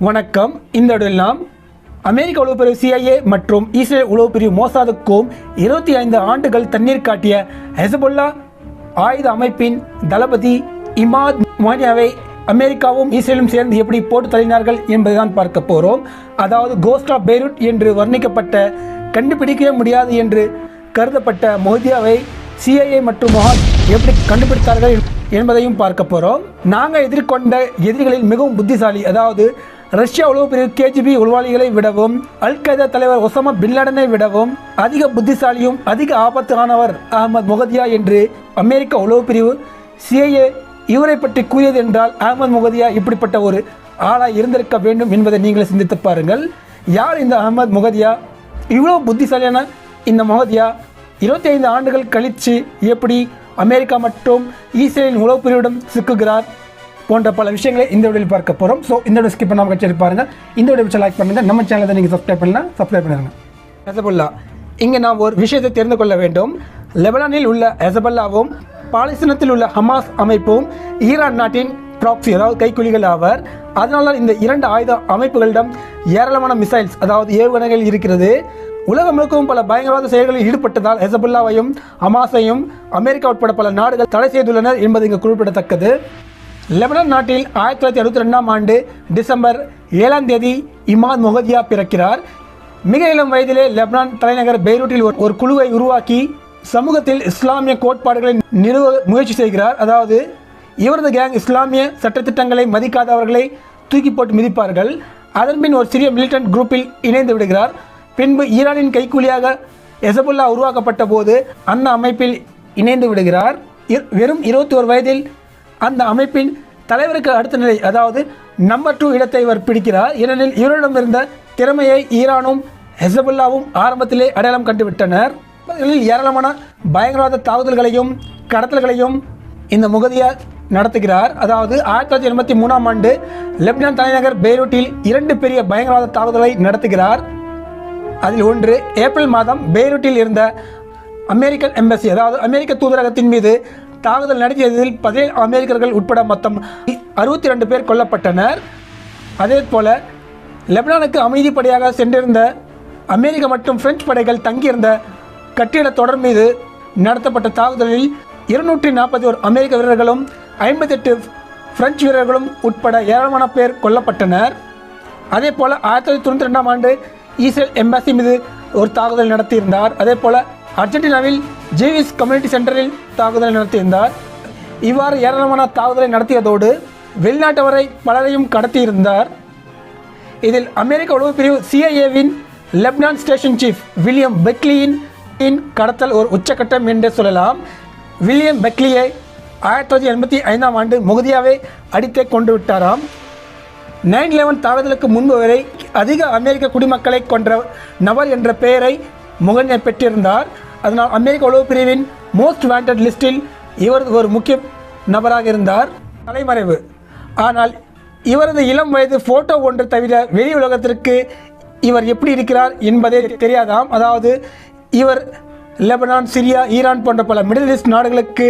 வணக்கம். இந்த நாம் அமெரிக்க உளவுப்பிரிவு சிஐஏ மற்றும் இஸ்ரேல் உளவுப்பிரிவு மோசாதுக்கும் இருபத்தி ஐந்து ஆண்டுகள் தண்ணீர் காட்டிய ஹெசபுல்லா ஆயுத அமைப்பின் தளபதி இமாத் மோனியாவை அமெரிக்காவும் இஸ்ரேலும் சேர்ந்து எப்படி போட்டு தள்ளினார்கள் என்பதுதான் பார்க்க போகிறோம் அதாவது கோஸ்ட் ஆஃப் பெய்ரூட் என்று வர்ணிக்கப்பட்ட கண்டுபிடிக்கவே முடியாது என்று கருதப்பட்ட மோதியாவை சிஐஏ மற்றும் மொஹாத் எப்படி கண்டுபிடித்தார்கள் என்பதையும் பார்க்க போகிறோம் நாங்கள் எதிர்கொண்ட எதிரிகளில் மிகவும் புத்திசாலி அதாவது ரஷ்யா உளவு பிரிவு கேஜிபி உளவாளிகளை விடவும் அல் கைதா தலைவர் ஒசாமா பின்லாடனை விடவும் அதிக புத்திசாலியும் அதிக ஆபத்தானவர் அகமது முகதியா என்று அமெரிக்க உளவு பிரிவு சிஐஏ இவரை பற்றி கூறியது என்றால் அகமது முகதியா இப்படிப்பட்ட ஒரு ஆளாய் இருந்திருக்க வேண்டும் என்பதை நீங்கள் சிந்தித்து பாருங்கள். யார் இந்த அகமது முகதியா? இவ்வளோ புத்திசாலியான இந்த முகதியா? இருபத்தி ஐந்து ஆண்டுகள் கழித்து எப்படி அமெரிக்கா மற்றும் இஸ்ரேலின் உளவு பிரிவிடம் சிக்குகிறார்? போன்ற பல விஷயங்களை இந்த வீடியோவில் பார்க்க போகிறோம் ஸோ இந்த வீடியோ ஸ்கிப் பண்ணாமல் கட்சி பாருங்கள் இந்த வீடியோ லைக் பண்ணுங்கள் நம்ம சேனலை நீங்கள் சப்ஸ்கிரைப் பண்ணலாம் சப்ஸ்கிரைப் பண்ணிடுங்க ஹெசபுல்லா இங்கே நாம் ஒரு விஷயத்தை தெரிந்து கொள்ள வேண்டும். லெபனானில் உள்ள ஹெசபல்லாவும் பாலஸ்தீனத்தில் உள்ள ஹமாஸ் அமைப்பும் ஈரான் நாட்டின் ப்ராக்சி அதாவது கைக்குலிகள் ஆவர். அதனால இந்த இரண்டு ஆயுத அமைப்புகளிடம் ஏராளமான மிசைல்ஸ் அதாவது ஏவுகணைகள் இருக்கிறது. உலகம் முழுக்கவும் பல பயங்கரவாத செயல்களில் ஈடுபட்டதால் ஹெசபுல்லாவையும் ஹமாஸையும் அமெரிக்கா உட்பட பல நாடுகள் தடை செய்துள்ளனர் என்பது இங்கு குறிப்பிடத்தக்கது. லெபனான் நாட்டில் ஆயிரத்தி தொள்ளாயிரத்தி அறுபத்தி ரெண்டாம் ஆண்டு டிசம்பர் ஏழாம் தேதி இமாத் முகதியா பிறக்கிறார். மிக இளம் வயதிலே லெபனான் தலைநகர் பெய்ரூட்டில் ஒரு- குழுவை உருவாக்கி சமூகத்தில் இஸ்லாமிய கோட்பாடுகளை நிறுவ முயற்சி செய்கிறார். அதாவது இவரது கேங் இஸ்லாமிய சட்டத்திட்டங்களை மதிக்காதவர்களை தூக்கி போட்டு மிதிப்பார்கள். அதன்பின் ஒரு சிறிய மிலிட்டன்ட் குரூப்பில் இணைந்து விடுகிறார். பின்பு ஈரானின் கைக்கூலியாக எசபுல்லா உருவாக்கப்பட்ட போது அந்த அமைப்பில் இணைந்து விடுகிறார். வெறும் இருபத்தி ஒரு வயதில் அந்த அமைப்பின் தலைவருக்கு அடுத்த நிலை அதாவது நம்பர் டூ இடத்தை இவர் பிடிக்கிறார். ஏனெனில் இவரிடம் இருந்த திறமையை ஈரானும் ஹெசபுல்லாவும் ஆரம்பத்திலே அடையாளம் கண்டுவிட்டனர். இதில் ஏராளமான பயங்கரவாத தாக்குதல்களையும் கடத்தல்களையும் இந்த முகதியார் நடத்துகிறார். அதாவது ஆயிரத்தி தொள்ளாயிரத்தி எண்பத்தி மூணாம் ஆண்டு லெப்னான் தலைநகர் பெய்ரூட்டில் இரண்டு பெரிய பயங்கரவாத தாக்குதலை நடத்துகிறார். அதில் ஒன்று ஏப்ரல் மாதம் பெய்ரூட்டில் இருந்த அமெரிக்கன் எம்பசி அதாவது அமெரிக்க தூதரகத்தின் மீது தாக்குதல் நடத்தியதில் பதினேழு அமெரிக்கர்கள் உட்பட மொத்தம் அறுபத்தி ரெண்டு பேர் கொல்லப்பட்டனர். அதே போல லெபனானுக்கு அமைதிப்படையாக சென்றிருந்த அமெரிக்க மற்றும் பிரெஞ்சு படைகள் தங்கியிருந்த கட்டிட தொடர் மீது நடத்தப்பட்ட தாக்குதலில் இருநூற்றி நாற்பத்தி ஒரு அமெரிக்க வீரர்களும் ஐம்பத்தெட்டு பிரெஞ்சு வீரர்களும் உட்பட ஏராளமான பேர் கொல்லப்பட்டனர். அதே போல் ஆயிரத்தி தொள்ளாயிரத்தி தொண்ணூற்றி ரெண்டாம் ஆண்டு இஸ்ரேல் எம்பாசி மீது ஒரு தாக்குதல் நடத்தியிருந்தார். அதே போல் அர்ஜென்டினாவில் ஜேவிஸ் கம்யூனிட்டி சென்டரில் தாக்குதலை நடத்தியிருந்தார். இவ்வாறு ஏராளமான தாக்குதலை நடத்தியதோடு வெளிநாட்டவரை பலரையும் கடத்தியிருந்தார். இதில் அமெரிக்க உளவு பிரிவு சிஐஏவின் லெப்னான் ஸ்டேஷன் சீஃப் வில்லியம் பெக்லியின் இன் கடத்தல் ஒரு உச்சக்கட்டம் என்றே சொல்லலாம். வில்லியம் பெக்லியை ஆயிரத்தி தொள்ளாயிரத்தி எண்பத்தி ஐந்தாம் ஆண்டு முகதியாவை அடித்தே கொண்டு விட்டாராம். நைன் லெவன் தாக்குதலுக்கு முன்பு வரை அதிக அமெரிக்க குடிமக்களை கொன்ற நபர் என்ற பெயரை முகனை பெற்றிருந்தார். அதனால் அமெரிக்க உளவு பிரிவின் மோஸ்ட் வாண்டட் லிஸ்டில் இவர் ஒரு முக்கிய நபராக இருந்தார். தலைமறைவு. ஆனால் இவரது இளம் வயது போட்டோ ஒன்று தவிர வெளி உலகத்திற்கு இவர் எப்படி இருக்கிறார் என்பதே தெரியாதாம். அதாவது இவர் லெபனான் சிரியா ஈரான் போன்ற பல மிடில் ஈஸ்ட் நாடுகளுக்கு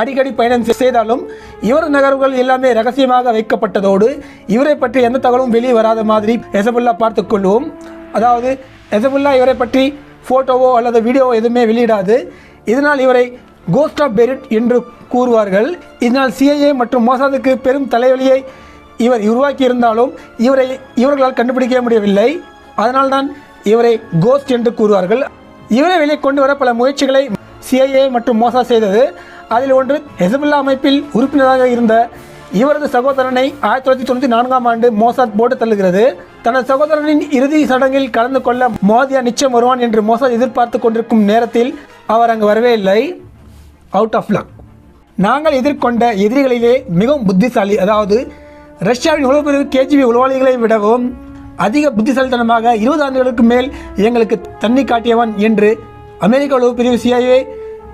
அடிக்கடி பயணம் செய்தாலும் இவரது நகர்வுகள் எல்லாமே ரகசியமாக வைக்கப்பட்டதோடு இவரை பற்றி எந்த தகவலும் வெளியே வராத மாதிரி எசபுல்லா பார்த்துக் கொள்வோம். அதாவது எசபுல்லா இவரை பற்றி ஃபோட்டோவோ அல்லது வீடியோவோ எதுவுமே வெளியிடாது. இதனால் இவரை கோஸ்ட் ஆஃப் பெரிட் என்று கூறுவார்கள். இதனால் சிஐஏ மற்றும் மோசாதுக்கு பெரும் தலைவலியை இவர் உருவாக்கி இருந்தாலும் இவரை இவர்களால் கண்டுபிடிக்க முடியவில்லை. அதனால்தான் இவரை கோஸ்ட் என்று கூறுவார்கள். இவரை வெளியே கொண்டு வர பல முயற்சிகளை சிஐஏ மற்றும் மோசா செய்தது. அதில் ஒன்று ஹெசபுல்லா அமைப்பில் உறுப்பினராக இருந்த இவரது சகோதரனை ஆயிரத்தி தொள்ளாயிரத்தி தொண்ணூற்றி நான்காம் ஆண்டு மோசாத் போட்டு தள்ளுகிறது. தனது சகோதரனின் இறுதி சடங்கில் கலந்து கொள்ள மோதியா நிச்சயம் வருவான் என்று மோசாத் எதிர்பார்த்து கொண்டிருக்கும் நேரத்தில் அவர் அங்கு வரவே இல்லை. அவுட் ஆஃப் லக் நாங்கள் எதிர்கொண்ட எதிரிகளிலே மிகவும் புத்திசாலி அதாவது ரஷ்யாவின் உளவுப்பிரிவு கேஜிபி உளவாளிகளை விடவும் அதிக புத்திசாலித்தனமாக இருபது ஆண்டுகளுக்கு மேல் எங்களுக்கு தண்ணி காட்டியவன் என்று அமெரிக்க உளவுப்பிரிவு சிஐஏ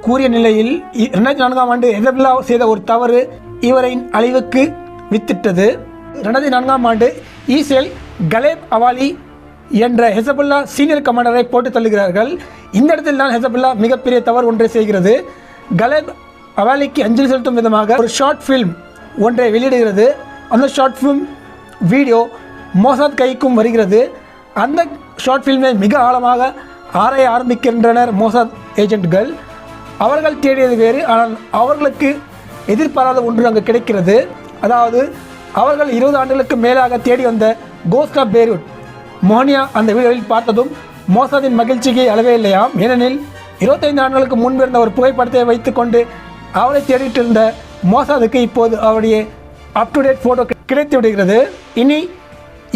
கூறிய நிலையில் இ- இரண்டாயிரத்தி நான்காம் ஆண்டு எதபில்லா செய்த ஒரு தவறு இவரின் அழிவுக்கு வித்திட்டது. ரெண்டாயிரத்தி நான்காம் ஆண்டு ஈசேல் கலேப் அவாலி என்ற ஹெசபுல்லா சீனியர் கமாண்டரை போட்டு தள்ளுகிறார்கள். இந்த இடத்தில் தான் ஹெசபுல்லா மிகப்பெரிய தவறு ஒன்றை செய்கிறது. கலேப் அவாலிக்கு அஞ்சலி செலுத்தும் விதமாக ஒரு ஷார்ட் ஃபில்ம் ஒன்றை வெளியிடுகிறது. அந்த ஷார்ட் ஃபிலிம் வீடியோ மோசாத் கைக்கும் வருகிறது. அந்த ஷார்ட் ஃபில்மை மிக ஆழமாக ஆராய ஆரம்பிக்கின்றனர் மோசாத் ஏஜென்ட்கள். அவர்கள் தேடியது வேறு ஆனால் அவர்களுக்கு எதிர்பாராத ஒன்று அங்கு கிடைக்கிறது. அதாவது அவர்கள் இருபது ஆண்டுகளுக்கு மேலாக தேடி வந்த கோஸ்ட் ஆஃப் பேரூட் மோனியா அந்த வீடியோவில் பார்த்ததும் மோசாதின் மகிழ்ச்சிக்கு அளவே இல்லையாம் ஏனெனில் இருபத்தைந்து ஆண்டுகளுக்கு முன்பு இருந்த ஒரு புகைப்படத்தை வைத்துக்கொண்டு அவளை தேடிட்டு இருந்த மோசாதுக்கு இப்போது அவருடைய அப் டு டேட் ஃபோட்டோ கிடைத்து விடுகிறது. இனி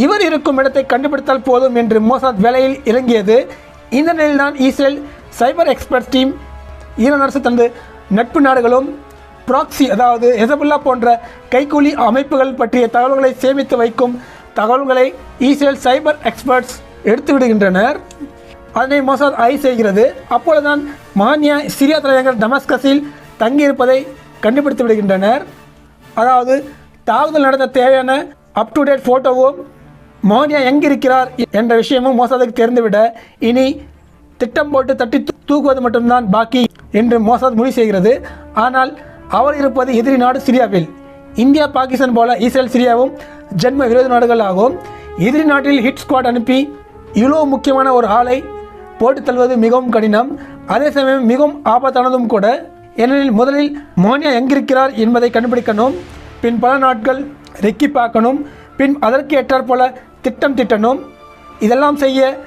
இவர் இருக்கும் இடத்தை கண்டுபிடித்தால் போதும் என்று மோசாத் வேலையில் இறங்கியது. இந்த நிலையில்தான் Israel cyber expert team Iran அரசு தனது நட்பு நாடுகளும் ப்ராக்சி அதாவது எசபுல்லா போன்ற கைக்கூலி அமைப்புகள் பற்றிய தகவல்களை சேமித்து வைக்கும் தகவல்களை இஸ்ரேல் சைபர் எக்ஸ்பர்ட்ஸ் எடுத்து விடுகின்றனர் அதனை மொசாத் ஆய்வு செய்கிறது. அப்பொழுதுதான் மானியா சிரியா தலைநகர் டமஸ்கஸில் தங்கியிருப்பதை கண்டுபிடித்து விடுகின்றனர் அதாவது தாக்குதல் நடத்த தேவையான அப் டு டேட் ஃபோட்டோவும் மோனியா எங்கிருக்கிறார் என்ற விஷயமும் மோசாதுக்கு தெரிந்துவிட இனி திட்டம் போட்டு தட்டி தூக்குவது மட்டும்தான் பாக்கி என்று மோசாத் முடிவு செய்கிறது. ஆனால் அவர் இருப்பது எதிரி நாடு சிரியாவில். இந்தியா பாகிஸ்தான் போல இஸ்ரேல் சிரியாவும் ஜென்ம விரோத நாடுகள் ஆகும் எதிரி நாட்டில் ஹிட் ஸ்குவாட் அனுப்பி இவ்வளோ முக்கியமான ஒரு ஆளை போட்டு தள்ளுவது மிகவும் கடினம். அதே சமயம் மிகவும் ஆபத்தானதும் கூட. ஏனெனில் முதலில் மோனியா எங்கிருக்கிறார் என்பதை கண்டுபிடிக்கணும். பின் பல நாட்கள் ரெக்கி பார்க்கணும். பின் அதற்கு ஏற்றாற் போல திட்டம் திட்டணும். இதெல்லாம் செய்ய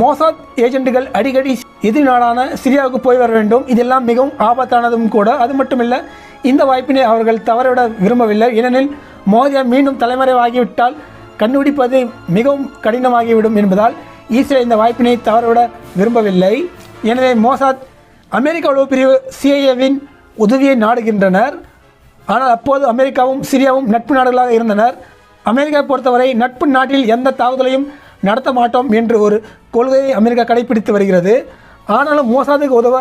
மோசாத் ஏஜென்ட்டுகள் அடிக்கடி எதிரி நாடான சிரியாவுக்கு போய் வர வேண்டும். இதெல்லாம் மிகவும் ஆபத்தானதும் கூட. அது மட்டுமில்லை இந்த வாய்ப்பினை அவர்கள் தவறவிட விரும்பவில்லை. ஏனெனில் மோதியா மீண்டும் தலைமறைவாகிவிட்டால் கண்டுபிடிப்பது மிகவும் கடினமாகிவிடும் என்பதால் ஈஸ்ரேல் இந்த வாய்ப்பினை தவறவிட விரும்பவில்லை. எனவே மோசாத் அமெரிக்க உளவு பிரிவு சிஐஏவின் உதவியை நாடுகின்றனர். ஆனால் அப்போது அமெரிக்காவும் சிரியாவும் நட்பு நாடுகளாக இருந்தனர். அமெரிக்கா பொறுத்தவரை நட்பு நாட்டில் எந்த தாக்குதலையும் நடத்த மாட்டோம் என்று ஒரு கொள்கையை அமெரிக்கா கடைபிடித்து வருகிறது. ஆனாலும் மோசாதுக்கு உதவ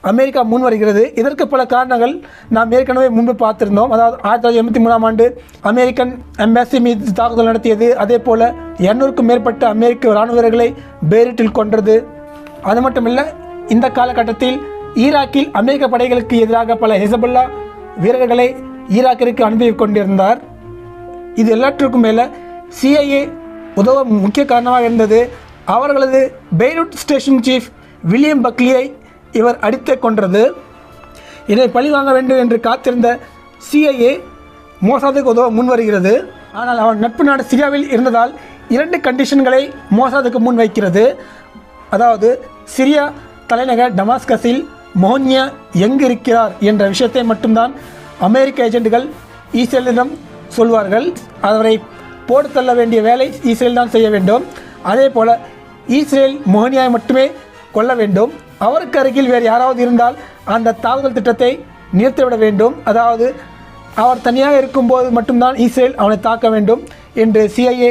அமெரிக்கா முன் வருகிறது. இதற்கு பல காரணங்கள் நாம் ஏற்கனவே முன்பு பார்த்திருந்தோம். அதாவது ஆயிரத்தி தொள்ளாயிரத்தி எண்பத்தி மூணாம் ஆண்டு அமெரிக்கன் எம்பசி மீது தாக்குதல் நடத்தியது. அதே போல் இரநூறுக்கும் மேற்பட்ட அமெரிக்க இராணுவ வீரர்களை பேரிட்டில் கொன்றது. அது மட்டுமில்லை இந்த காலகட்டத்தில் ஈராக்கில் அமெரிக்க படைகளுக்கு எதிராக பல ஹெசபுல்லா வீரர்களை ஈராக்கிற்கு அனுப்பி கொண்டிருந்தார். இது எல்லாற்றுக்கும் மேலே சிஐஏ உதவ முக்கிய காரணமாக இருந்தது. அவர்களது பெய்ரூட் ஸ்டேஷன் சீஃப் வில்லியம் பக்லியை இவர் அடித்து கொன்றது. இதை பழிவாங்க வேண்டும் என்று காத்திருந்த சிஐஏ மோசாதுக்கு உதவ முன் வருகிறது ஆனால் அவன் நட்பு நாடு சிரியாவில் இருந்ததால் இரண்டு கண்டிஷன்களை மோசாதுக்கு முன் வைக்கிறது அதாவது சிரியா தலைநகர் டமாஸ்கஸில் மோனியா எங்கு இருக்கிறார் என்ற விஷயத்தை மட்டும்தான் அமெரிக்க ஏஜென்ட்டுகள் ஈஸ்ரேலிடம் சொல்வார்கள். அவரை போட்டு தள்ள வேண்டிய வேலை ஈஸ்ரேல் தான் செய்ய வேண்டும். அதே போல் ஈஸ்ரேல் மோனியாவை மட்டுமே கொல்ல வேண்டும். அவருக்கு அருகில் வேறு யாராவது இருந்தால் அந்த தாக்குதல் திட்டத்தை நிறுத்திவிட வேண்டும். அதாவது அவர் தனியாக இருக்கும்போது மட்டும்தான் இஸ்ரேல் அவனை தாக்க வேண்டும் என்று சிஐஏ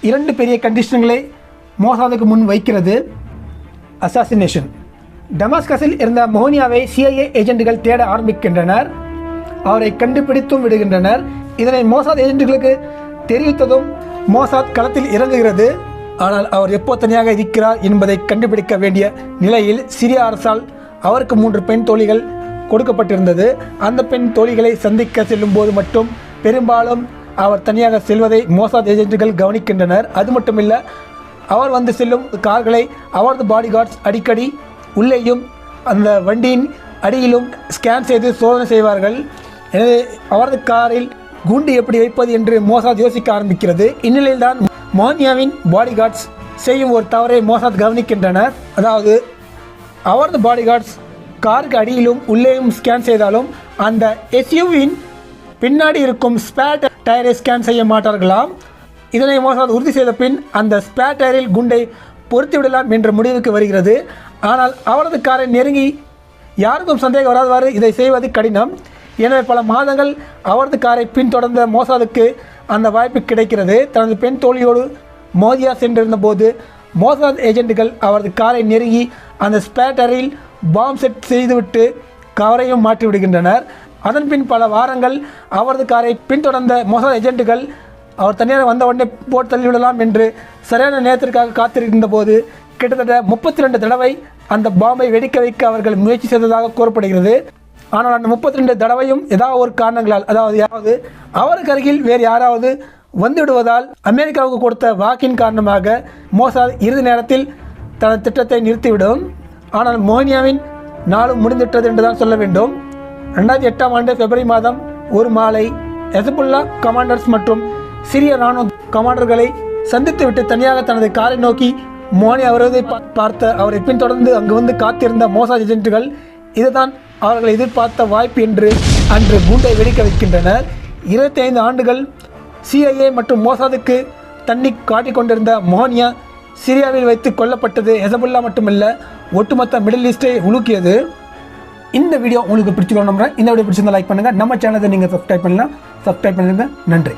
இரண்டு பெரிய கண்டிஷன்களை மோசாதுக்கு முன் வைக்கிறது. அசாசினேஷன் டமாஸ்கஸில் இருந்த மோனியாவை சிஐஏ ஏஜென்ட்டுகள் தேட ஆரம்பிக்கின்றனர். அவரை கண்டுபிடித்தும் விடுகின்றனர். இதனை மோசாத் ஏஜென்ட்டுகளுக்கு தெரிவித்ததும் மோசாத் களத்தில் இறங்குகிறது. ஆனால் அவர் எப்போ தனியாக இருக்கிறார் என்பதை கண்டுபிடிக்க வேண்டிய நிலையில் சிரிய அரசால் அவருக்கு மூன்று பெண் தோழிகள் கொடுக்கப்பட்டிருந்தது. அந்த பெண் தோழிகளை சந்திக்க செல்லும் போது மட்டும் பெரும்பாலும் அவர் தனியாக செல்வதை மோசாத் ஏஜென்ட்டுகள் கவனிக்கின்றனர். அது மட்டுமில்லை அவர் வந்து செல்லும் கார்களை அவரது பாடிகார்ட்ஸ் அடிக்கடி உள்ளேயும் அந்த வண்டியின் அடியிலும் ஸ்கேன் செய்து சோதனை செய்வார்கள். எனவே அவரது காரில் குண்டு எப்படி வைப்பது என்று மோசாத் யோசிக்க ஆரம்பிக்கிறது. இந்நிலையில்தான் மோனியாவின் பாடிகார்ட்ஸ் செய்யும் ஒரு தவறை மோசாத் கவனிக்கின்றனர். அதாவது அவரது பாடிகார்ட்ஸ் காருக்கு அடியிலும் உள்ளேயும் ஸ்கேன் செய்தாலும் அந்த எஸ்யூவின் பின்னாடி இருக்கும் ஸ்பேர் டயரை ஸ்கேன் செய்ய மாட்டார்களாம். இதனை மோசாத் உறுதி செய்த பின் அந்த ஸ்பேர் டயரில் குண்டை பொருத்தி விடலாம் என்ற முடிவுக்கு வருகிறது. ஆனால் அவரது காரை நெருங்கி யாருக்கும் சந்தேகம் வராதவாறு இதை செய்வது கடினம். எனவே பல மாதங்கள் அவரது காரை பின்தொடர்ந்த மோசாதுக்கு அந்த வாய்ப்பு கிடைக்கிறது. தனது பெண் தோழியோடு மோதியா சென்றிருந்த போது மோசாத் ஏஜென்ட்டுகள் அவரது காரை நெருங்கி அந்த ஸ்பேட்டரில் பாம் செட் செய்துவிட்டு கவரையும் மாற்றிவிடுகின்றனர் அதன் அதன்பின் பல வாரங்கள் அவரது காரை பின்தொடர்ந்த மோசாத் ஏஜென்ட்டுகள் அவர் தனியாக வந்த உடனே போட்டு தள்ளிவிடலாம் என்று சரியான நேரத்திற்காக காத்திருந்த போது கிட்டத்தட்ட முப்பத்தி ரெண்டு தடவை அந்த பாம்பை வெடிக்க வைக்க அவர்கள் முயற்சி செய்ததாக கூறப்படுகிறது. ஆனால் அந்த முப்பத்தி ரெண்டு தடவையும் ஏதாவது ஒரு காரணங்களால் அதாவது யாராவது அவருக்கு அருகில் வேறு யாராவது வந்துவிடுவதால் அமெரிக்காவுக்கு கொடுத்த வாக்கின் காரணமாக மோசாத் இறுதி நேரத்தில் தனது திட்டத்தை நிறுத்திவிடும். ஆனால் மோனியாவின் நாளும் முடிந்துவிட்டது என்று தான் சொல்ல வேண்டும். ரெண்டாயிரத்தி எட்டாம் ஆண்டு பிப்ரவரி மாதம் ஒரு மாலை எசபுல்லா கமாண்டர்ஸ் மற்றும் சிரிய ராணுவ கமாண்டர்களை சந்தித்துவிட்டு தனியாக தனது காரை நோக்கி மோனி அவரது பார்த்த அவரை பின்தொடர்ந்து அங்கு வந்து காத்திருந்த மோசாத் ஏஜென்ட்டுகள் இதுதான் அவர்கள் எதிர்பார்த்த வாய்ப்பு என்று அன்று குண்டை வெடிக்க வைக்கின்றனர். இருபத்தி ஐந்து ஆண்டுகள் சிஐஏ மற்றும் மோசாதுக்கு தண்ணி காட்டிக் கொண்டிருந்த மோனியா சிரியாவில் வைத்து கொல்லப்பட்டது ஹெசபுல்லா மட்டுமல்ல ஒட்டுமொத்த மிடில் ஈஸ்டை உலுக்கியது. இந்த வீடியோ உங்களுக்கு பிடிச்சிக்கணும் நம்புறேன். இந்த வீடியோ பிடிச்சிருந்தா லைக் பண்ணுங்கள் நம்ம சேனலை நீங்கள் சப்ஸ்கிரைப் பண்ணலாம். சப்ஸ்கிரைப் பண்ணிருங்க நன்றி.